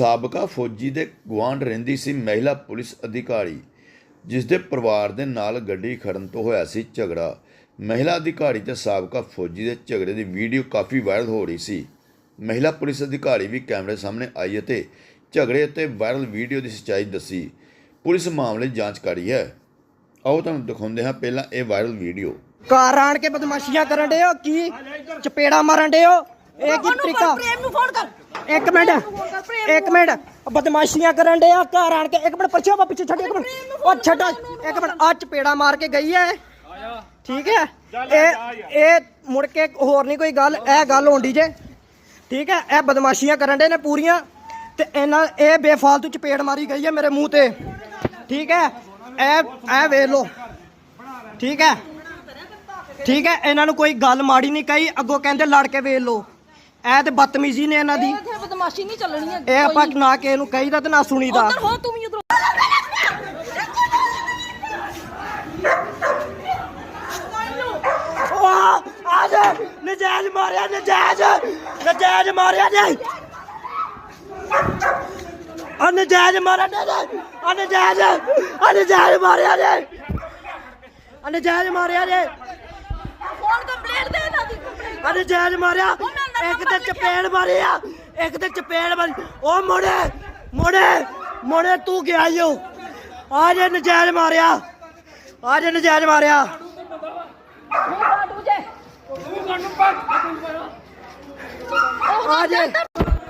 ਸਾਬਕਾ ਫੌਜੀ ਦੇ ਗੁਆਂਢ ਰਹਿੰਦੀ ਸੀ ਮਹਿਲਾ ਪੁਲਿਸ ਅਧਿਕਾਰੀ ਜਿਸ ਦੇ ਪਰਿਵਾਰ ਦੇ ਨਾਲ ਗੱਡੀ ਖੜਨ ਤੋਂ ਹੋਇਆ ਸੀ ਝਗੜਾ। ਮਹਿਲਾ ਅਧਿਕਾਰੀ ਤੇ ਸਾਬਕਾ ਫੌਜੀ ਦੇ ਝਗੜੇ ਦੀ ਵੀਡੀਓ ਕਾਫੀ ਵਾਇਰਲ ਹੋ ਰਹੀ ਸੀ। ਮਹਿਲਾ ਪੁਲਿਸ ਅਧਿਕਾਰੀ ਵੀ ਕੈਮਰੇ ਸਾਹਮਣੇ ਆਈ ਅਤੇ ਝਗੜੇ ਅਤੇ ਵਾਇਰਲ ਵੀਡੀਓ ਦੀ ਸੱਚਾਈ ਦੱਸੀ। ਪੁਲਿਸ ਮਾਮਲੇ ਜਾਂਚ ਕਰ ਰਹੀ ਹੈ। ਆਓ ਤੁਹਾਨੂੰ ਦਿਖਾਉਂਦੇ ਹਾਂ ਪਹਿਲਾਂ ਇਹ ਵਾਇਰਲ ਵੀਡੀਓ। ਕਾਰ ਆਣ ਕੇ ਬਦਮਾਸ਼ੀਆਂ ਕਰਨ ਦੇ ਹੋ? ਕੀ? ਚਪੇੜਾ ਮਾਰਨ ਦੇ ਹੋ? ਇਹ ਕੀ ਤਰੀਕਾ? ਪ੍ਰੇਮ ਨੂੰ ਫੋਨ ਕਰ। ਇੱਕ ਮਿੰਟ ਇੱਕ ਮਿੰਟ। ਬਦਮਾਸ਼ੀਆਂ ਕਰਨ ਦੇ ਆ ਘਰ ਆਣ ਕੇ। ਇੱਕ ਮਿੰਟ ਪਿੱਛੇ ਵਾ ਪਿੱਛੇ ਛੱਡ ਇੱਕ ਮਿੰਟ। ਉਹ ਛੱਡ। ਇੱਕ ਮਿੰਟ ਆ ਚਪੇੜਾ ਮਾਰ ਕੇ ਗਈ ਹੈ ਠੀਕ ਹੈ ਇਹ ਇਹ ਮੁੜ ਕੇ ਹੋਰ ਨਹੀਂ ਕੋਈ ਗੱਲ ਇਹ ਗੱਲ ਹੋਣੀ ਜੇ। ਠੀਕ ਹੈ ਇਹ ਬਦਮਾਸ਼ੀਆਂ ਕਰਨ ਦੇ ਨੇ ਪੂਰੀਆਂ। ਤੇ ਇਹਨਾਂ ਇਹ ਬੇਫਾਲਤੂ ਚਪੇੜ ਮਾਰੀ ਗਈ ਹੈ ਮੇਰੇ ਮੂੰਹ ਤੇ। ਠੀਕ ਹੈ ਇਹ ਇਹ ਵੇਖ ਲਓ। ਠੀਕ ਹੈ ਠੀਕ ਹੈ ਇਹਨਾਂ ਨੂੰ ਕੋਈ ਗੱਲ ਮਾੜੀ ਨਹੀਂ ਕਹੀ ਅੱਗੋਂ ਕਹਿੰਦੇ ਲੜ ਕੇ ਵੇਖ ਲਓ। ਇਹ ਤੇ ਬਦਤਮੀਜ਼ੀ ਨੇ ਇਹਨਾਂ ਦੀ। ਇੱਥੇ ਬਦਮਾਸ਼ੀ ਨਹੀਂ ਚੱਲਣੀ ਹੈ ਇਹ ਆਪਾਂ ਨਾ ਕਿਸੇ ਨੂੰ ਕਹੀਦਾ ਤੇ ਨਾ ਸੁਣੀਦਾ। ਉਧਰ ਹੋ ਤੂੰ ਵੀ ਉਧਰ। ਆ ਜਾ। ਨਜਾਇਜ਼ ਮਾਰਿਆ ਨਜਾਇਜ਼। ਨਜਾਇਜ਼ ਮਾਰਿਆ ਨਜਾਇਜ਼ ਮਾਰਿਆ ਜੇ। ਆ ਨਜਾਇਜ਼। ਆ ਨਜਾਇਜ਼ ਮਾਰਿਆ ਜੇ। ਆ ਨਜਾਇਜ਼ ਮਾਰਿਆ ਫੋਨ ਕੰਪਲੇਂਟ ਦੇ ਦੀ ਮਾਰਿਆ। ਇੱਕ ਤੇ ਚਪੇੜ ਮਾਰੀ ਆ ਇੱਕ ਤੇ ਚਪੇੜ ਮਾਰੀ। ਉਹ ਮੋੜੇ ਮੋੜੇ ਮੋੜੇ ਤੂੰ ਗਿਆ ਈਓ ਆ ਜੇ ਨਜਾਇਜ਼ ਮਾਰਿਆ ਆ ਜੇ ਨਜਾਇਜ਼ ਮਾਰਿਆ। ਆ ਜੇ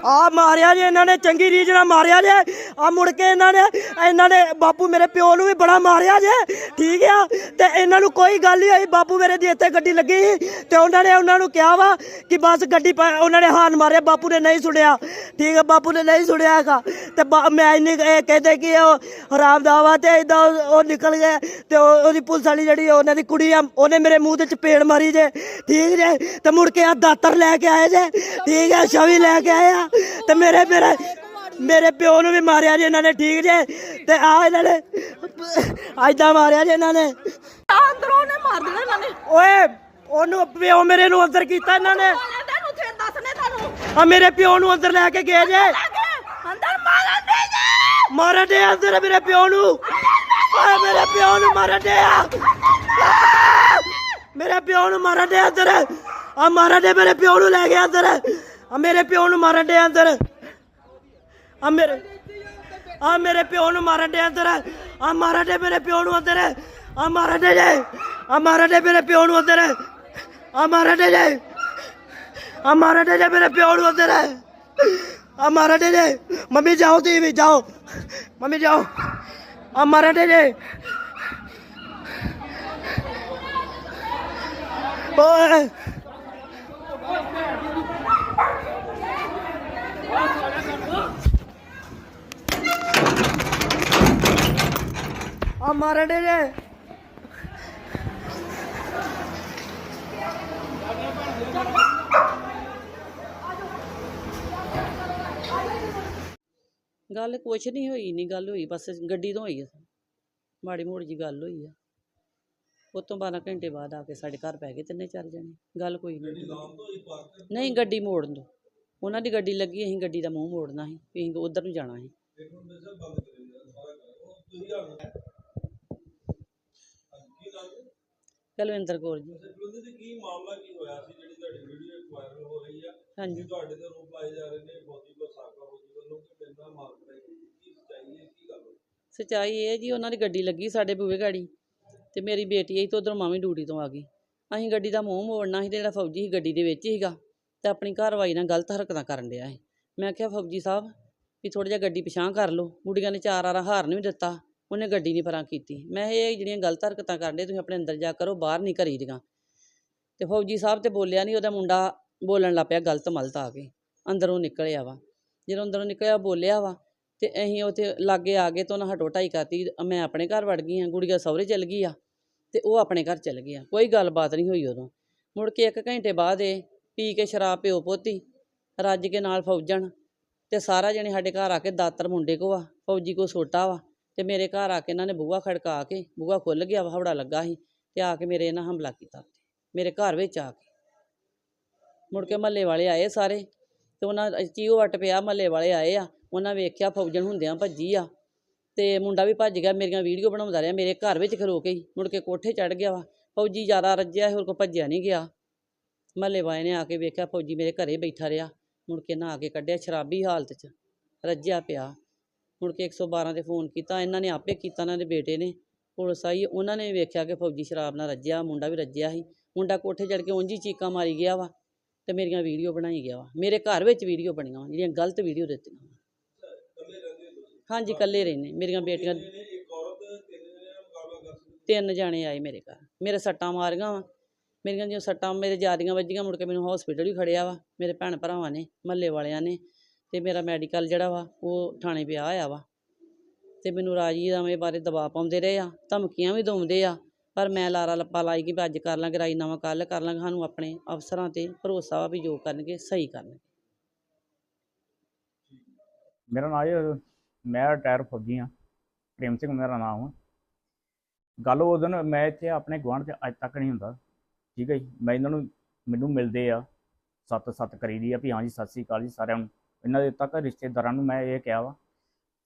ਆ ਮਾਰਿਆ ਜੇ, ਇਹਨਾਂ ਨੇ ਚੰਗੀ ਰੀਜ ਨਾਲ ਮਾਰਿਆ ਜੇ। ਆ ਮੁੜ ਕੇ ਇਹਨਾਂ ਨੇ ਇਹਨਾਂ ਨੇ ਬਾਪੂ ਮੇਰੇ ਪਿਓ ਨੂੰ ਵੀ ਬੜਾ ਮਾਰਿਆ ਜੇ। ਠੀਕ ਆ? ਤੇ ਇਹਨਾਂ ਨੂੰ ਕੋਈ ਗੱਲ ਨਹੀਂ ਹੋਈ। ਬਾਪੂ ਮੇਰੇ ਦੀ ਇੱਥੇ ਗੱਡੀ ਲੱਗੀ ਸੀ ਤੇ ਉਹਨਾਂ ਨੇ ਉਹਨਾਂ ਨੂੰ ਕਿਹਾ ਵਾ ਕਿ ਬਸ ਗੱਡੀ ਪਾ- ਉਹਨਾਂ ਨੇ ਹਾਨ ਮਾਰਿਆ। ਬਾਪੂ ਨੇ ਨਹੀਂ ਸੁਣਿਆ। ਠੀਕ ਆ? ਬਾਪੂ ਨੇ ਨਹੀਂ ਸੁਣਿਆ ਹੈਗਾ। ਤੇ ਬਾ- ਮੈਂ ਇੰਨੀ ਇਹ ਕਹਿੰਦੇ ਕਿ ਉਹ ਹਰਾਮਦਾ ਵਾ ਤੇ ਇਦਾਂ ਉਹ ਨਿਕਲ ਗਏ ਤੇ ਉਹ- ਉਹਦੀ ਪੁਲਿਸ ਵਾਲੀ ਜਿਹੜੀ ਉਹਨਾਂ ਦੀ ਕੁੜੀ ਆ, ਉਹਨੇ ਮੇਰੇ ਮੂੰਹ ਤੇ ਚਪੇੜ ਮਾਰੀ ਜੇ। ਠੀਕ ਜੇ? ਤੇ ਮੁੜ ਕੇ ਆ ਦਾਤਰ ਲੈ ਕੇ ਆਏ ਜੇ। ਠੀਕ ਆ? ਛਵੀ ਲੈ ਕੇ ਆਏ ਆ। ਤੇ ਮੇਰੇ ਮੇਰੇ ਮੇਰੇ ਪਿਓ ਨੂੰ ਵੀ ਮਾਰਿਆ ਜੇ ਇਹਨਾਂ ਨੇ ਠੀਕ ਜੇ? ਤੇ ਆ ਇਹਨਾਂ ਨੇ ਐਦਾਂ ਮਾਰਿਆ ਜੇ ਇਹਨਾਂ ਨੇ। ਅੰਦਰੋਂ ਨੇ ਮਾਰ ਦੇਣਾ ਇਹਨਾਂ ਨੇ। ਓਏ ਉਹਨੂੰ ਪਿਓ ਮੇਰੇ ਨੂੰ ਅੰਦਰ ਕੀਤਾ ਇਹਨਾਂ ਨੇ। ਮਾਰਨ ਦੇ ਨੂੰ ਤੇ ਦੱਸਨੇ ਤੁਹਾਨੂੰ ਆ ਮੇਰੇ ਪਿਓ ਨੂੰ ਅੰਦਰ ਲੈ ਕੇ ਗਏ ਜੇ। ਅੰਦਰ ਮਾਰਨ ਦੇ ਜੇ। ਮਾਰਨ ਦੇ ਅੰਦਰ ਮੇਰੇ ਪਿਓ ਨੂੰ। ਓਏ ਮੇਰੇ ਪਿਓ ਨੂੰ ਮਾਰਨ ਦੇ ਆ। ਮੇਰੇ ਪਿਓ ਨੂੰ ਮਾਰਨ ਦੇ ਅੰਦਰ। ਆ ਮਾਰਨ ਦੇ ਮੇਰੇ ਪਿਓ ਨੂੰ ਲੈ ਗਿਆ ਅੰਦਰ। ਆ ਮੇਰੇ ਪਿਓ ਨੂੰ ਮਾਰਨ ਦੇ ਅੰਦਰ। ਆ ਮੇਰੇ ਆ ਮੇਰੇ ਪਿਓ ਨੂੰ ਮਾਰਨ ਡਿਆ ਅੰਦਰ। ਆ ਮਾਰਨ ਦੇ ਮੇਰੇ ਪਿਓ ਨੂੰ ਅੰਦਰ। ਆ ਮਾਰਨ ਦੇ ਜੇ। ਆ ਮਾਰਨ ਦੇ ਮੇਰੇ ਪਿਓ ਨੂੰ ਅੰਦਰ। ਆ ਮਾਰਨ ਦੇ ਜੇ। ਆ ਮਾਰਨ ਦੇ ਜੇ ਮੇਰੇ ਪਿਓ ਨੂੰ ਅੰਦਰ। ਆ ਮਾਰਨ ਦੇ ਜੇ। ਮੰਮੀ ਜਾਓ ਤੁਸੀਂ ਵੀ ਜਾਓ। ਮੰਮੀ ਜਾਓ। ਆ ਮਾਰਨ ਦੇ ਜੇ। ਓਏ। ਆ ਮਾਰਨ ਦੇ ਜੇ। ਗੱਲ ਕੁਛ ਨਹੀਂ ਹੋਈ ਨਹੀਂ ਗੱਲ ਹੋਈ, ਬਸ ਗੱਡੀ ਤੋਂ ਹੋਈ ਆ। ਮਾੜੀ ਮੋੜੀ ਜੀ ਗੱਲ ਹੋਈ ਆ। ਉਹ ਤੋਂ 12 ਘੰਟੇ ਬਾਅਦ ਆ ਕੇ ਸਾਡੇ ਘਰ ਪੈ ਗਏ ਤਿੰਨੇ ਚਾਰ ਜਣੇ। ਗੱਲ ਕੋਈ ਨਹੀਂ। ਨਹੀਂ ਗੱਡੀ ਮੋੜਨ ਦੋ ਉਹਨਾਂ ਦੀ ਗੱਡੀ ਲੱਗੀ ਅਸੀਂ ਗੱਡੀ ਦਾ ਮੂੰਹ ਮੋੜਨਾ ਸੀ ਵੀ ਅਸੀਂ ਉਧਰ ਨੂੰ ਜਾਣਾ ਸੀ। ਕੁਲਵਿੰਦਰ ਕੌਰ ਜੀ। ਬਲੁੰਦੀ ਜੀ ਕੀ ਮਾਮਲਾ ਕੀ ਹੋਇਆ ਸੀ ਜਿਹੜੀ ਤੁਹਾਡੀ ਵੀਡੀਓ ਇੱਕ ਵਾਇਰਲ ਹੋ ਰਹੀ ਆ? ਹਾਂਜੀ। ਤੁਹਾਡੇ ਤੇ ਆਰੋਪ ਲਾਏ ਜਾ ਰਹੇ ਨੇ ਫੌਜੀ ਕੋ ਸਾਕਾ ਫੌਜੀ ਵੱਲੋਂ ਕਿ ਬੰਦਾ ਮਾਰ ਕਰਾਈ ਕੀ ਸੱਚਾਈ ਹੈ ਕੀ ਗੱਲ ਹੋਈ? ਸੱਚਾਈ ਇਹ ਜੀ ਉਹਨਾਂ ਦੀ ਗੱਡੀ ਲੱਗੀ ਸਾਡੇ ਬੂਹੇ ਗਾੜੀ। ਅਤੇ ਮੇਰੀ ਬੇਟੀ ਆਈ ਤੇ ਉਧਰੋਂ ਮਾਮੀ ਡਿਊਟੀ ਤੋਂ ਆ ਗਈ। ਅਸੀਂ ਗੱਡੀ ਦਾ ਮੂੰਹ ਮੋੜਨਾ ਸੀ ਅਤੇ ਜਿਹੜਾ ਫੌਜੀ ਸੀ ਗੱਡੀ ਦੇ ਵਿੱਚ ਸੀਗਾ ਅਤੇ ਆਪਣੀ ਘਰਵਾਈ ਨਾਲ ਗਲਤ ਹਰਕਤਾਂ ਕਰਨ ਡਿਆ ਸੀ। ਮੈਂ ਕਿਹਾ, ਫੌਜੀ ਸਾਹਿਬ, ਵੀ ਥੋੜ੍ਹਾ ਜਿਹਾ ਗੱਡੀ ਪਿਛਾਂ ਕਰ ਲਓ। ਗੁੱਡੀਆਂ ਨੇ ਚਾਰ ਆਰਾ ਹਾਰਨ ਵੀ ਦਿੱਤਾ, ਉਹਨੇ ਗੱਡੀ ਨਹੀਂ ਪਰਾਂ ਕੀਤੀ। ਮੈਂ ਇਹ ਜਿਹੜੀਆਂ ਗਲਤ ਹਰਕਤਾਂ ਕਰਦੇ ਤੁਸੀਂ ਆਪਣੇ ਅੰਦਰ ਜਾ ਕਰੋ, ਬਾਹਰ ਨਹੀਂ ਕਰੀ ਦੀਆਂ। ਅਤੇ ਫੌਜੀ ਸਾਹਿਬ ਤਾਂ ਬੋਲਿਆ ਨਹੀਂ, ਉਹਦਾ ਮੁੰਡਾ ਬੋਲਣ ਲੱਗ ਪਿਆ, ਗਲਤ ਮਲਤ ਆ ਕੇ ਅੰਦਰੋਂ ਨਿਕਲਿਆ ਵਾ। ਜਦੋਂ ਅੰਦਰੋਂ ਨਿਕਲਿਆ ਬੋਲਿਆ ਵਾ ਅਤੇ ਅਸੀਂ ਉੱਥੇ ਲਾਗੇ ਆ ਗਏ ਤਾਂ ਉਹਨਾਂ ਹਟੋ ਢਾਈ ਕਰਤੀ, ਮੈਂ ਆਪਣੇ ਘਰ ਵੜ ਗਈ ਹਾਂ ਗੁੜੀਆ ਸਹੁਰੇ ਚਲ ਗਈ ਆ। ਤੇ ਉਹ ਆਪਣੇ ਘਰ ਚਲ ਗਿਆ। ਕੋਈ ਗੱਲਬਾਤ ਨਹੀਂ ਹੋਈ ਉਦੋਂ। ਮੁੜ ਕੇ ਇੱਕ ਘੰਟੇ ਬਾਅਦ ਇਹ ਪੀ ਕੇ ਸ਼ਰਾਬ ਪਿਓ ਪੋਤੀ, ਰੱਜ ਕੇ ਨਾਲ ਫੌਜਣ ਤੇ ਸਾਰਾ ਜਣੇ ਸਾਡੇ ਘਰ ਆ ਕੇ ਦਾਤਰ ਮੁੰਡੇ ਕੋ ਆ, ਫੌਜੀ ਕੋ ਛੋਟਾ ਵਾ ਤੇ ਮੇਰੇ ਘਰ ਆ ਕੇ ਇਹਨਾਂ ਨੇ ਬੂਹਾ ਖੜਕਾ ਕੇ ਬੂਹਾ ਖੁੱਲ ਗਿਆ ਵਾ ਹਵੜਾ ਲੱਗਾ ਸੀ ਤੇ ਆ ਕੇ ਮੇਰੇ ਇਹਨਾਂ ਹਮਲਾ ਕੀਤਾ ਮੇਰੇ ਘਰ ਵਿੱਚ ਆ ਕੇ। ਮੁੜ ਕੇ ਮਹੱਲੇ ਵਾਲੇ ਆਏ ਸਾਰੇ ਤੇ ਉਹਨਾਂ, ਚੀਓ ਵੱਟ ਪਿਆ ਮਹੱਲੇ ਵਾਲੇ ਆਏ ਆ, ਉਹਨਾਂ ਵੇਖਿਆ ਫੌਜਣ ਹੁੰਦਿਆਂ ਭੱਜੀ ਆ। ਤੇ ਮੁੰਡਾ ਵੀ ਭੱਜ ਗਿਆ, ਮੇਰੀਆਂ ਵੀਡੀਓ ਬਣਾਉਂਦਾ ਰਿਹਾ, ਮੇਰੇ ਘਰ ਵਿੱਚ ਖਲੋ ਕੇ ਹੀ, ਮੁੜ ਕੇ ਕੋਠੇ ਚੜ ਗਿਆ ਵਾ। ਫੌਜੀ ਜ਼ਿਆਦਾ ਰੱਜਿਆ ਹੋਰ ਕੋ ਭੱਜਿਆ ਨਹੀਂ ਗਿਆ। ਮਹੱਲੇ ਵਾਲੇ ਨੇ ਆ ਕੇ ਵੇਖਿਆ, ਫੌਜੀ ਮੇਰੇ ਘਰੇ ਬੈਠਾ ਰਿਹਾ, ਮੁੜ ਕੇ ਨਾ ਆ ਕੇ ਕੱਢਿਆ ਸ਼ਰਾਬੀ ਹਾਲਤ 'ਚ, ਰੱਜਿਆ ਪਿਆ। ਮੁੜ ਕੇ 112 ਤੇ ਫੋਨ ਕੀਤਾ, ਇਹਨਾਂ ਨੇ ਆਪੇ ਕੀਤਾ, ਇਹਨਾਂ ਦੇ ਬੇਟੇ ਨੇ। ਪੁਲਿਸ ਆਈ, ਉਹਨਾਂ ਨੇ ਵੇਖਿਆ ਕਿ ਫੌਜੀ ਸ਼ਰਾਬ ਨਾਲ ਰੱਜਿਆ, ਮੁੰਡਾ ਵੀ ਰੱਜਿਆ ਸੀ। ਮੁੰਡਾ ਕੋਠੇ ਚੜ ਕੇ ਉਂਝ ਹੀ ਚੀਕਾਂ ਮਾਰੀ ਗਿਆ ਵਾ ਤੇ ਮੇਰੀਆਂ ਵੀਡੀਓ ਬਣਾਈ ਗਿਆ ਵਾ। ਮੇਰੇ ਘਰ ਵਿੱਚ ਵੀਡੀਓ ਬਣੀਆਂ ਵਾ, ਜਿਹੜੀਆਂ ਗਲਤ ਵੀਡੀਓ ਦਿੱਤੀਆਂ ਵਾ। ਇਕੱਲੇ ਰਹਿੰਦੇ ਹੋ ਤੁਸੀਂ ਹਾਂਜੀ ਇਕੱਲੇ ਰਹਿੰਦੇ ਮੇਰੀਆਂ ਬੇਟੀਆਂ ਤਿੰਨ ਜਣੇ ਆਏ ਮੇਰੇ ਘਰ। ਮੇਰੇ ਸੱਟਾਂ ਮਾਰੀਆਂ ਵਾ। ਮੇਰੀਆਂ ਜੋ ਸੱਟਾਂ ਮੇਰੇ ਜਿਆਦੀਆਂ ਵੱਜੀਆਂ ਮੁੜ ਕੇ ਮੈਨੂੰ ਹਸਪੀਟਲ ਵੀ ਖੜਿਆ ਵਾ। ਮੇਰੇ ਭੈਣ ਭਰਾਵਾਂ ਨੇ ਮਹੱਲੇ ਵਾਲਿਆਂ ਨੇ। ਤੇ ਮੇਰਾ ਮੈਡੀਕਲ ਜਿਹੜਾ ਵਾ ਉਹ ਥਾਣੇ ਪਿਆ ਹੋਇਆ ਵਾ। ਤੇ ਮੈਨੂੰ ਰਾਜੀਨਾਮੇ ਬਾਰੇ ਦਬਾਅ ਪਾਉਂਦੇ ਰਹੇ ਆ ਧਮਕੀਆਂ ਵੀ ਦਿੰਦੇ ਆ। ਪਰ ਮੈਂ ਲਾਰਾ ਲੱਪਾ ਲਾਈ ਕਿ ਅੱਜ ਕਰ ਲਾਂਗੇ ਰਾਜੀਨਾਮਾ ਕੱਲ੍ਹ ਕਰ ਲਾਂਗੇ। ਸਾਨੂੰ ਆਪਣੇ ਅਫਸਰਾਂ ਤੇ ਭਰੋਸਾ ਵਾ ਵੀ ਜੋ ਕਰਨਗੇ ਸਹੀ ਕਰਨਗੇ। ਮੇਰਾ ਨਾਮ ਹੈ ਮੈਂ ਰਿਟਾਇਰ ਫੌਜੀ ਹਾਂ, ਪ੍ਰੇਮ ਸਿੰਘ ਮੇਰਾ ਨਾਮ ਹੈ ਗੱਲ ਉਹ ਦਿਨ ਮੈਂ ਇੱਥੇ ਆਪਣੇ ਗੁਆਂਢ 'ਚ ਅੱਜ ਤੱਕ ਨਹੀਂ ਹੁੰਦਾ, ਠੀਕ ਹੈ ਜੀ? ਮੈਂ ਇਹਨਾਂ ਨੂੰ, ਮੈਨੂੰ ਮਿਲਦੇ ਆ ਸੱਤ ਸੱਤ ਕਰੀਦੀ ਆ ਵੀ ਹਾਂ ਜੀ, ਸਤਿ ਸ੍ਰੀ ਅਕਾਲ ਜੀ ਸਾਰਿਆਂ ਨੂੰ। ਇਹਨਾਂ ਦੇ ਤੱਕ ਰਿਸ਼ਤੇਦਾਰਾਂ ਨੂੰ ਮੈਂ ਇਹ ਕਿਹਾ ਵਾ,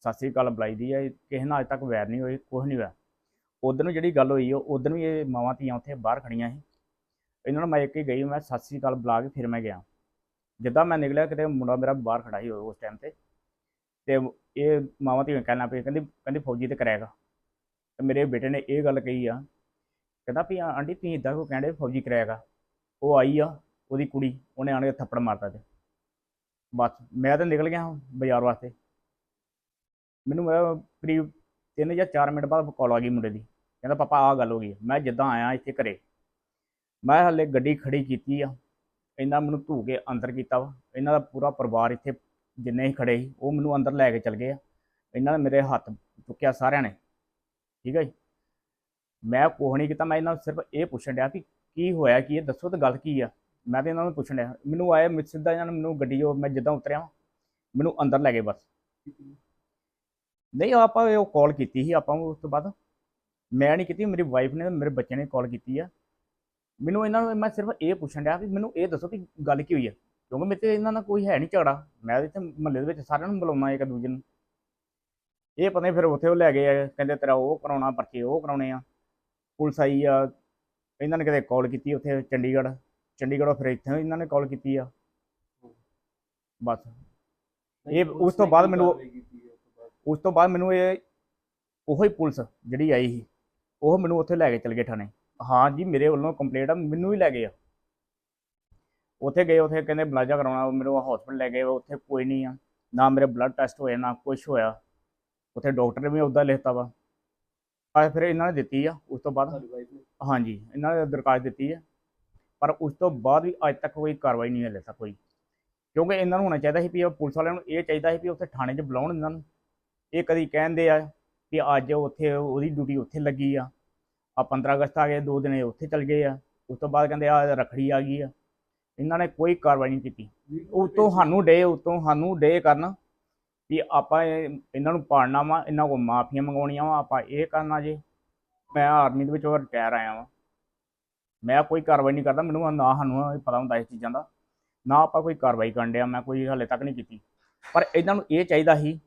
ਸਤਿ ਸ੍ਰੀ ਅਕਾਲ ਬੁਲਾਈ ਦੀ ਆ ਕਿਸੇ ਨਾਲ ਅੱਜ ਤੱਕ ਵੈਰ ਨਹੀਂ ਹੋਈ ਕੁਝ ਨਹੀਂ ਹੋਇਆ। ਉਦੋਂ ਜਿਹੜੀ ਗੱਲ ਹੋਈ ਉਹ ਉਦੋਂ ਵੀ ਇਹ ਮਾਵਾਂ ਧੀਆਂ ਉੱਥੇ ਬਾਹਰ ਖੜੀਆਂ ਸੀ। ਇਹਨਾਂ ਨੂੰ ਮੈਂ ਇੱਕ ਹੀ ਗਈ, ਮੈਂ ਸਤਿ ਸ੍ਰੀ ਅਕਾਲ ਬੁਲਾ ਕੇ ਫਿਰ ਮੈਂ ਗਿਆ। ਜਿੱਦਾਂ ਮੈਂ ਨਿਕਲਿਆ, ਕਿਤੇ ਮੁੰਡਾ ਮੇਰਾ ਬਾਹਰ ਖੜਾ ਸੀ ਉਸ ਟਾਈਮ ਤੇ। ਤੇ ਇਹ ਮਾਵਾਂ ਧੀਆਂ ਲੱਗ ਪਈ ਕਹਿੰਦੀ ਕਹਿੰਦੀ ਫੌਜੀ ਤੇ ਕਰਾਏਗਾ ਤੇ ਮੇਰੇ ਬੇਟੇ ਨੇ ਇਹ ਗੱਲ ਕਹੀ ਆ, ਕਹਿੰਦਾ ਵੀ ਆਂਟੀ, ਤੁਸੀਂ ਇਦਾਂ ਕੋ ਕਹਿੰਦੇ ਫੌਜੀ ਕਰਾਏਗਾ ਉਹ ਆਈ ਆ, ਉਹਦੀ ਕੁੜੀ, ਉਹਨੇ ਆਣ ਕੇ ਥੱਪੜ ਮਾਰਤਾ ਤੇ। ਬਸ, ਮੈਂ ਤਾਂ ਨਿਕਲ ਗਿਆ ਬਾਜ਼ਾਰ ਵਾਸਤੇ। ਮੈਨੂੰ ਕਰੀਬ 3 ਜਾਂ 4 ਮਿੰਟ ਬਾਅਦ ਕਾਲ ਆ ਗਈ ਮੁੰਡੇ ਦੀ। ਕਹਿੰਦਾ, ਪਾਪਾ, ਆਹ ਗੱਲ ਹੋ ਗਈ ਮੈਂ ਜਿੱਦਾਂ ਆਇਆ ਇੱਥੇ ਘਰੇ, ਮੈਂ ਹਲੇ ਗੱਡੀ ਖੜੀ ਕੀਤੀ ਆ। ਇਹਨਾਂ ਮੈਨੂੰ ਧੂ ਕੇ ਅੰਦਰ ਕੀਤਾ ਵਾ। ਇਹਨਾਂ ਦਾ ਪੂਰਾ ਪਰਿਵਾਰ ਇੱਥੇ ਜਿੰਨੇ ਹੀ ਖੜੇ ਸੀ, ਉਹ ਮੈਨੂੰ ਅੰਦਰ ਲੈ ਕੇ ਚਲ ਗਏ ਆ। ਇਹਨਾਂ ਨੇ ਮੇਰੇ ਹੱਥ ਚੁੱਕਿਆ ਸਾਰਿਆਂ ਨੇ। ਠੀਕ ਹੈ ਜੀ? ਮੈਂ ਕੁਛ ਨਹੀਂ ਕੀਤਾ, ਮੈਂ ਇਹਨਾਂ ਨੂੰ ਸਿਰਫ ਇਹ ਪੁੱਛਣ ਡਿਆ ਵੀ ਕੀ ਹੋਇਆ, ਕੀ ਇਹ ਦੱਸੋ ਤਾਂ ਗੱਲ ਕੀ ਆ? ਮੈਂ ਤਾਂ ਇਹਨਾਂ ਨੂੰ ਪੁੱਛਣ ਡਿਆ। ਮੈਨੂੰ ਆਇਆ ਮੈਂ ਸਿੱਧਾ ਇਹਨਾਂ ਨੇ ਮੈਨੂੰ ਗੱਡੀ ਉਹ ਮੈਂ ਜਿੱਦਾਂ ਉਤਰਿਆ ਮੈਨੂੰ ਅੰਦਰ ਲੈ ਗਏ ਬਸ। ਨਹੀਂ, ਆਪਾਂ ਉਹ ਕਾਲ ਕੀਤੀ ਸੀ, ਆਪਾਂ ਉਸ ਤੋਂ ਬਾਅਦ। ਮੈਂ ਨਹੀਂ ਕੀਤੀ, ਮੇਰੀ ਵਾਈਫ ਨੇ ਮੇਰੇ ਬੱਚੇ ਨੇ ਕਾਲ ਕੀਤੀ ਆ। ਮੈਨੂੰ ਇਹਨਾਂ ਨੂੰ ਮੈਂ ਸਿਰਫ ਇਹ ਪੁੱਛਣ ਡਿਆ ਵੀ ਮੈਨੂੰ ਇਹ ਦੱਸੋ ਕਿ ਗੱਲ ਕੀ ਹੋਈ ਆ? ਕਿਉਂਕਿ ਮੇਰੇ ਤੇ ਇਹਨਾਂ ਨਾਲ ਕੋਈ ਹੈ ਨਹੀਂ ਝਗੜਾ। ਮੈਂ ਇੱਥੇ ਮਹੱਲੇ ਦੇ ਵਿੱਚ ਸਾਰਿਆਂ ਨੂੰ ਬੁਲਾਉਣਾ ਇੱਕ ਦੂਜੇ ਨੂੰ। ਇਹ ਪਤਾ ਨਹੀਂ ਫਿਰ ਉੱਥੇ ਉਹ ਲੈ ਗਏ ਆ ਕਹਿੰਦੇ ਤੇਰਾ ਉਹ ਕਰਾਉਣਾ ਪਰਚੇ ਉਹ ਕਰਾਉਣੇ ਆ। ਪੁਲਿਸ ਆਈ ਆ ਇਹਨਾਂ ਨੇ ਕਿਤੇ ਕਾਲ ਕੀਤੀ ਉੱਥੇ ਚੰਡੀਗੜ੍ਹ। ਚੰਡੀਗੜ੍ਹੋਂ ਫਿਰ ਇੱਥੇ ਇਹਨਾਂ ਨੇ ਕਾਲ ਕੀਤੀ ਆ। ਬਸ। ਇਹ ਉਸ ਤੋਂ ਬਾਅਦ ਮੈਨੂੰ ਉਸ ਤੋਂ ਬਾਅਦ? ਮੈਨੂੰ ਇਹ ਉਹੀ ਪੁਲਿਸ ਜਿਹੜੀ ਆਈ ਸੀ ਉਹ ਮੈਨੂੰ ਉੱਥੇ ਲੈ ਕੇ ਚਲ ਗਏ ਥਾਣੇ। ਹਾਂ ਜੀ ਮੇਰੇ ਵੱਲੋਂ ਕੰਪਲੇਂਟ ਆ ਮੈਨੂੰ ਹੀ ਲੈ ਗਏ ਆ। ਉੱਥੇ ਗਏ ਉੱਥੇ ਕਹਿੰਦੇ ਬਲਾਜਾ ਕਰਾਉਣਾ ਮੈਨੂੰ ਹਸਪੀਟਲ ਲੈ ਗਏ ਉੱਥੇ ਕੋਈ ਨਹੀਂ ਆ। ਨਾ ਮੇਰੇ ਬਲੱਡ ਟੈਸਟ ਹੋਏ ਨਾ ਕੁਝ ਹੋਇਆ। ਉੱਥੇ ਡਾਕਟਰ ਨੇ ਵੀ ਉੱਦਾਂ ਲਿਖਤਾ ਵਾ। ਆ ਫਿਰ ਇਹਨਾਂ ਨੇ ਦਿੱਤੀ ਆ ਉਸ ਤੋਂ ਬਾਅਦ ਹਾਂਜੀ ਇਹਨਾਂ ਨੇ ਦਰਖਾਸਤ ਦਿੱਤੀ ਆ। ਪਰ ਉਸ ਤੋਂ ਬਾਅਦ ਵੀ ਅੱਜ ਤੱਕ ਕੋਈ ਕਾਰਵਾਈ ਨਹੀਂ ਹਲੇ ਤੱਕ ਹੋਈ। ਕਿਉਂਕਿ ਇਹਨਾਂ ਨੂੰ ਹੋਣਾ ਚਾਹੀਦਾ ਸੀ ਵੀ ਉਹ ਪੁਲਿਸ ਵਾਲਿਆਂ ਨੂੰ ਇਹ ਚਾਹੀਦਾ ਸੀ ਵੀ ਉੱਥੇ ਥਾਣੇ 'ਚ ਬੁਲਾਉਣ ਇਹਨਾਂ ਨੂੰ। ਇਹ ਕਦੀ ਕਹਿੰਦੇ ਆ ਕਿ ਅੱਜ ਉੱਥੇ ਉਹਦੀ ਡਿਊਟੀ ਉੱਥੇ ਲੱਗੀ ਆ। ਆ 15 ਅਗਸਤ ਆ ਗਏ ਦੋ ਦਿਨ ਉੱਥੇ ਚਲ ਗਏ ਆ। ਉਸ ਤੋਂ ਬਾਅਦ ਕਹਿੰਦੇ ਆ ਰਖੜੀ ਆ ਗਈ ਆ। ਇਹਨਾਂ ਨੇ ਕੋਈ ਕਾਰਵਾਈ ਨਹੀਂ ਕੀਤੀ। ਉਤੋਂ ਸਾਨੂੰ ਡੇ ਉਤੋਂ ਸਾਨੂੰ ਡੇ ਕਰਨ ਵੀ ਆਪਾਂ ਇਹ- ਇਹਨਾਂ ਨੂੰ ਪਾੜਨਾ ਵਾ ਇਹਨਾਂ ਕੋਲ ਮਾਫੀਆਂ ਮੰਗਾਉਣੀਆਂ ਵਾ ਆਪਾਂ ਇਹ ਕਰਨਾ ਜੇ। ਮੈਂ ਆਰਮੀ ਦੇ ਵਿੱਚੋਂ ਰਿਟਾਇਰ ਆਇਆ ਵਾਂ। ਮੈਂ ਕੋਈ ਕਾਰਵਾਈ ਨਹੀਂ ਕਰਦਾ ਮੈਨੂੰ ਨਾ ਸਾਨੂੰ ਪਤਾ ਹੁੰਦਾ ਇਸ ਚੀਜ਼ਾਂ ਦਾ ਨਾ ਆਪਾਂ ਕੋਈ ਕਾਰਵਾਈ ਕਰਨ ਡਿਆ ਮੈਂ ਕੋਈ ਹਾਲੇ ਤੱਕ ਨਹੀਂ ਕੀਤੀ। ਪਰ ਇਹਨਾਂ ਨੂੰ ਇਹ ਚਾਹੀਦਾ ਸੀ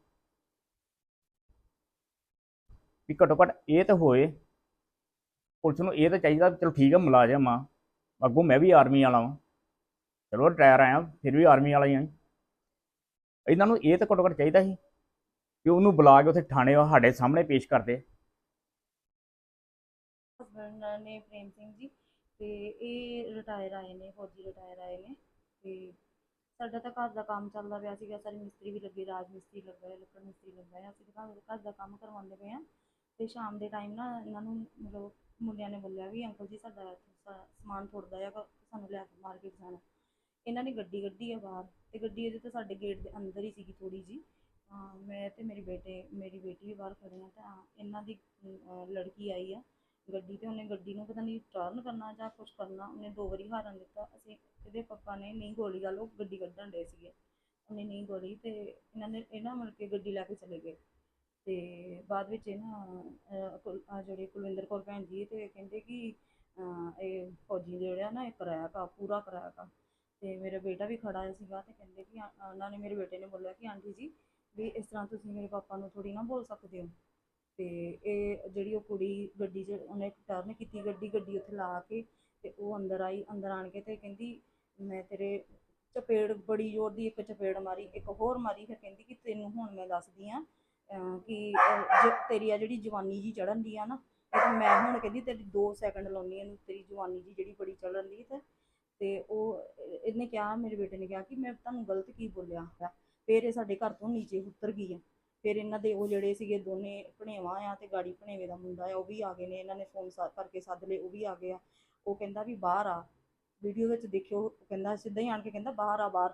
ਵੀ ਘੱਟੋ ਘੱਟ ਇਹ ਤਾਂ ਹੋਏ। ਪੁਲਿਸ ਨੂੰ ਇਹ ਤਾਂ ਚਾਹੀਦਾ ਚਲੋ ਠੀਕ ਆ ਮੁਲਾਜ਼ਮ ਆ। ਅੱਗੋਂ ਮੈਂ ਵੀ ਆਰਮੀ ਵਾਲਾ ਵਾਂ। ਚਲੋ ਰਿਟਾਇਰ ਆਇਆ ਫਿਰ ਵੀ ਆਰਮੀ ਵਾਲਾ ਹੀ ਆ। ਇਹਨਾਂ ਨੂੰ ਇਹ ਤਾਂ ਘੱਟੋ ਘੱਟ ਚਾਹੀਦਾ ਸੀ ਕਿ ਉਹਨੂੰ ਬੁਲਾ ਕੇ ਉੱਥੇ ਥਾਣੇ ਸਾਡੇ ਸਾਹਮਣੇ ਪੇਸ਼ ਕਰਦੇ ਹਸਬੈਂਡ ਨੇ ਪ੍ਰੇਮ ਸਿੰਘ ਜੀ, ਤੇ ਇਹ ਰਿਟਾਇਰ ਆਏ ਨੇ, ਫੌਜੀ ਰਿਟਾਇਰ ਆਏ ਨੇ, ਤੇ ਸਾਡਾ ਤਾਂ ਘਰ ਦਾ ਕੰਮ ਚੱਲਦਾ ਪਿਆ ਸੀਗਾ, ਸਾਰੇ ਮਿਸਤਰੀ ਵੀ ਲੱਗੇ, ਰਾਜ ਮਿਸਤਰੀ ਲੱਗਾ ਹੈ ਲੱਕੜ ਮਿਸਤਰੀ ਲੱਗਾ ਹੈ ਅਸੀਂ ਤਾਂ ਘਰ ਦਾ ਕੰਮ ਕਰਵਾਉਂਦੇ ਪਏ ਆ। ਤੇ ਸ਼ਾਮ ਦੇ ਟਾਈਮ ਨਾ ਇਹਨਾਂ ਨੂੰ ਮਤਲਬ ਮੁੰਡਿਆਂ ਨੇ ਬੋਲਿਆ ਵੀ ਅੰਕਲ ਜੀ ਸਾਡਾ ਸਮਾਨ ਥੋੜਦਾ ਆ ਸਾਨੂੰ ਲੈ ਕੇ ਮਾਰਕੀਟ ਜਾਣਾ। ਇਹਨਾਂ ਨੇ ਗੱਡੀ ਕੱਢੀ ਆ ਬਾਹਰ ਤੇ ਗੱਡੀ ਇਹਦੇ ਤਾਂ ਸਾਡੇ ਗੇਟ ਦੇ ਅੰਦਰ ਹੀ ਸੀਗੀ ਥੋੜੀ ਜੀ ਮੈਂ ਤੇ ਮੇਰੇ ਬੇਟੇ ਮੇਰੀ ਬੇਟੀ ਵੀ ਬਾਹਰ ਖੜੇ ਆ ਤਾਂ ਇਹਨਾਂ ਦੀ ਅਮ, ਲੜਕੀ ਆਈ ਆ ਗੱਡੀ ਤੇ ਉਹਨੇ ਗੱਡੀ ਨੂੰ ਪਤਾ ਨਹੀਂ ਟਰਨ ਕਰਨਾ ਜਾਂ ਕੁਝ ਕਰਨਾ ਉਹਨੇ ਦੋ ਵਾਰੀ ਹਾਰਨ ਦਿੱਤਾ। ਅਸੀਂ ਇਹਦੇ ਪਾਪਾ ਨੇ ਨਹੀਂ ਗੋਲੀ ਗੱਲ ਉਹ ਗੱਡੀ ਕੱਢਣ ਦੇ ਸੀਗੇ। ਉਹਨੇ ਨਹੀਂ ਗੋਲੀ ਤੇ ਇਹਨਾਂ ਨੇ ਇਹਨਾਂ ਮਿਲ ਕੇ ਗੱਡੀ ਲੈ ਕੇ ਚਲੇ ਗਏ। ਤੇ ਬਾਅਦ ਵਿੱਚ ਇਹਨਾਂ ਅਹ, ਕੁਲ- ਆਹ ਜਿਹੜੇ ਕੁਲਵਿੰਦਰ ਕੌਰ ਭੈਣ ਜੀ ਤੇ ਕਹਿੰਦੇ ਕਿ ਅਹ, ਇਹ ਫੌਜੀ ਜਿਹੜਾ ਨਾ ਇਹ ਕਿਰਾਇਆ ਕਾ ਪੂਰਾ ਕਿਰਾਇਆ ਕਾ ਤੇ ਮੇਰਾ ਬੇਟਾ ਵੀ ਖੜਾ ਸੀਗਾ ਤੇ ਕਹਿੰਦੇ ਕਿ ਆ- ਉਹਨਾਂ ਨੇ ਮੇਰੇ ਬੇਟੇ ਨੇ ਬੋਲਿਆ ਕਿ ਆਂਟੀ ਜੀ ਵੀ ਇਸ ਤਰ੍ਹਾਂ ਤੁਸੀਂ ਮੇਰੇ ਪਾਪਾ ਨੂੰ ਥੋੜੀ ਨਾ ਬੋਲ ਸਕਦੇ ਹੋ। ਤੇ ਇਹ ਜਿਹੜੀ ਉਹ ਕੁੜੀ ਗੱਡੀ 'ਚ ਉਹਨੇ ਟਰਨ ਕੀਤੀ ਗੱਡੀ ਗੱਡੀ ਉੱਥੇ ਲਾ ਕੇ ਤੇ ਉਹ ਅੰਦਰ ਆਈ ਅੰਦਰ ਆਣ ਕੇ ਤੇ ਕਹਿੰਦੀ ਮੈਂ ਤੇਰੇ ਚਪੇੜ ਬੜੀ ਜ਼ੋਰ ਦੀ ਇੱਕ ਚਪੇੜ ਮਾਰੀ ਇੱਕ ਹੋਰ ਮਾਰੀ ਫਿਰ ਕਹਿੰਦੀ ਕਿ ਤੈਨੂੰ ਹੁਣ ਮੈਂ ਦੱਸਦੀ ਆ ਕਿ ਅਹ, ਜ- ਤੇਰੀ ਆ ਜਿਹੜੀ ਜਵਾਨੀ ਜੀ ਚੜਨ ਦੀ ਆ ਨਾ ਇਹ ਮੈਂ ਹੁਣ ਕਹਿੰਦੀ ਤੇਰੀ 2 ਸੈਕਿੰਡ ਲਾਉਣੀ ਇਹਨੂੰ ਤੇਰੀ ਜਵਾਨੀ ਜੀ ਜਿਹੜੀ ਬੜੀ ਚੜਨ ਦੀ ਤੇ ਤੇ ਉਹ, ਇਹਨੇ ਕਿਹਾ, ਮੇਰੇ ਬੇਟੇ ਨੇ ਕਿਹਾ ਕਿ ਮੈਂ ਤੁਹਾਨੂੰ ਗਲਤ ਕੀ ਬੋਲਿਆ ਹੈ ਫਿਰ ਇਹ ਸਾਡੇ ਘਰ ਤੋਂ ਨੀਚੇ ਉਤਰ ਗਈ ਆ। ਫਿਰ ਇਹਨਾਂ ਦੇ ਉਹ ਜਿਹੜੇ ਸੀਗੇ, ਦੋਨੇ ਭਣੇਵਾਂ ਆ ਤੇ ਗਾੜੀ ਭਣੇਵੇ ਦਾ ਮੁੰਡਾ ਆ, ਉਹ ਵੀ ਆ ਗਏ ਨੇ। ਇਹਨਾਂ ਨੇ ਫੋਨ ਕਰਕੇ ਸੱਦ ਲਏ, ਉਹ ਵੀ ਆ ਗਏ ਆ। ਉਹ ਕਹਿੰਦਾ ਵੀ ਬਾਹਰ ਆ। ਵੀਡੀਓ ਵਿੱਚ ਦੇਖਿਓ ਕਹਿੰਦਾ ਸਿੱਧਾ ਹੀ ਆਣ ਕੇ ਕਹਿੰਦਾ ਬਾਹਰ ਆ, ਬਾਹਰ।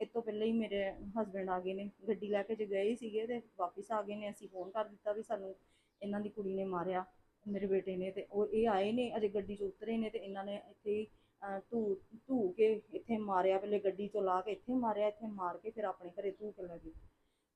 ਇਸ ਤੋਂ ਪਹਿਲਾਂ ਹੀ ਮੇਰੇ ਹਸਬੰਡ ਆ ਗਏ ਨੇ। ਗੱਡੀ ਲੈ ਕੇ ਜੇ ਗਏ ਸੀਗੇ ਤੇ ਵਾਪਸ ਆ ਗਏ ਨੇ। ਅਸੀਂ ਫੋਨ ਕਰ ਦਿੱਤਾ ਵੀ ਸਾਨੂੰ ਇਹਨਾਂ ਦੀ ਕੁੜੀ ਨੇ ਮਾਰਿਆ, ਮੇਰੇ ਬੇਟੇ ਨੇ ਤੇ ਉਹ ਇਹ ਆਏ ਨੇ, ਅਜੇ ਗੱਡੀ 'ਚ ਉਤਰੇ ਨੇ ਤੇ ਇਹਨਾਂ ਨੇ ਇੱਥੇ ਹੀ ਧੂ ਧੂ ਕੇ ਇੱਥੇ ਮਾਰਿਆ, ਪਹਿਲੇ ਗੱਡੀ 'ਚੋਂ ਲਾ ਕੇ ਇੱਥੇ ਮਾਰਿਆ, ਇੱਥੇ ਮਾਰ ਕੇ ਫਿਰ ਆਪਣੇ ਘਰੇ ਧੂ ਕੇ ਲੈ ਗਏ।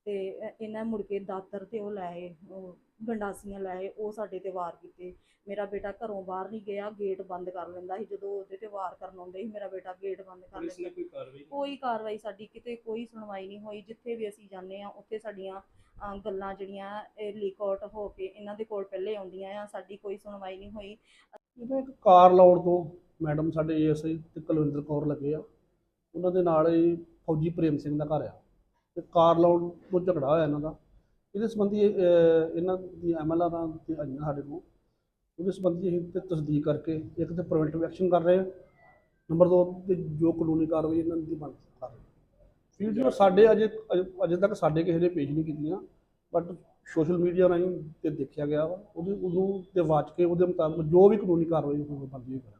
ਤੇ ਇਹਨਾਂ ਮੁੜ ਕੇ ਦਾਤਰ ਤੇ ਉਹ ਲਾਏ ਉਹ ਗੰਡਾਸੀਆਂ ਲਾਏ ਉਹ ਸਾਡੇ ਤੇ ਵਾਰ ਕੀਤੇ। ਮੇਰਾ ਬੇਟਾ ਘਰੋਂ ਬਾਹਰ ਨਹੀਂ ਗਿਆ ਗੇਟ ਬੰਦ ਕਰ ਲੈਂਦਾ ਸੀ। ਜਦੋਂ ਉਹਦੇ ਤੇ ਵਾਰ ਕਰਨ ਆਉਂਦੇ ਸੀ ਮੇਰਾ ਬੇਟਾ ਗੇਟ ਬੰਦ ਕਰ ਪੁਲਿਸ ਨੇ ਲੈਂਦਾ। ਕੋਈ ਕਾਰਵਾਈ ਕੋਈ ਕਾਰਵਾਈ ਸਾਡੀ ਕਿਤੇ ਕੋਈ ਸੁਣਵਾਈ ਨਹੀਂ ਹੋਈ। ਜਿੱਥੇ ਵੀ ਅਸੀਂ ਜਾਂਦੇ ਆ ਉੱਥੇ ਸਾਡੀਆਂ ਅ, ਗੱਲਾਂ ਜਿਹੜੀਆਂ ਇਹ ਲੀਕ ਆਊਟ ਹੋ ਕੇ ਇਹਨਾਂ ਦੇ ਕੋਲ ਪਹਿਲੇ ਆਉਂਦੀਆਂ ਆ। ਸਾਡੀ ਕੋਈ ਸੁਣਵਾਈ ਨਹੀਂ ਹੋਈ। ਇਹਦਾ ਇੱਕ ਕਾਰ ਲਾਉਣ ਤੋਂ ਮੈਡਮ ਸਾਡੇ ਏਐਸਆਈ ਤੇ ਕੁਲਵਿੰਦਰ ਕੌਰ ਲੱਗੇ ਆ। ਉਹਨਾਂ ਦੇ ਨਾਲ ਹੀ ਫੌਜੀ ਪ੍ਰੇਮ ਸਿੰਘ ਦਾ ਘਰ ਆ। ਤੇ ਕਾਰ ਲਾਉਣ ਤੋਂ ਝਗੜਾ ਹੋਇਆ ਇਹਨਾਂ ਦਾ। ਇਹਦੇ ਸੰਬੰਧੀ ਅਹ, ਇਹਨਾਂ ਦੀ ਐਮਐਲਆਰਾਂ ਤੇ ਆਈਆਂ ਸਾਡੇ ਕੋਲ। ਉਹਦੇ ਸੰਬੰਧੀ ਅਸੀਂ ਤੇ ਤਸਦੀਕ ਕਰਕੇ ਇੱਕ ਤੇ ਪ੍ਰੀਵੈਂਟਿਵ ਐਕਸ਼ਨ ਕਰ ਰਹੇ ਹਾਂ। ਨੰਬਰ 2 ਤੇ ਜੋ ਕਾਨੂੰਨੀ ਕਾਰਵਾਈ ਇਹਨਾਂ ਦੀ ਬਣ ਕਰ ਰਹੇ ਹਾਂ। ਵੀਡੀਓ ਸਾਡੇ ਅਜੇ ਅਜੇ- ਤੱਕ ਸਾਡੇ ਕਿਸੇ ਨੇ ਪੇਸ਼ ਨਹੀਂ ਕੀਤੀਆਂ ਬਟ ਸੋਸ਼ਲ ਮੀਡੀਆ ਰਾਹੀਂ ਤੇ ਦੇਖਿਆ ਗਿਆ ਵਾ। ਉਹਦੇ ਉਹਨੂੰ ਤੇ ਵਾਚ ਕੇ ਉਹਦੇ ਮੁਤਾਬਕ ਜੋ ਵੀ ਕਾਨੂੰਨੀ ਕਾਰਵਾਈ ਹੋਵੇ ਬੰਦੀ ਕਰਾਂਗੇ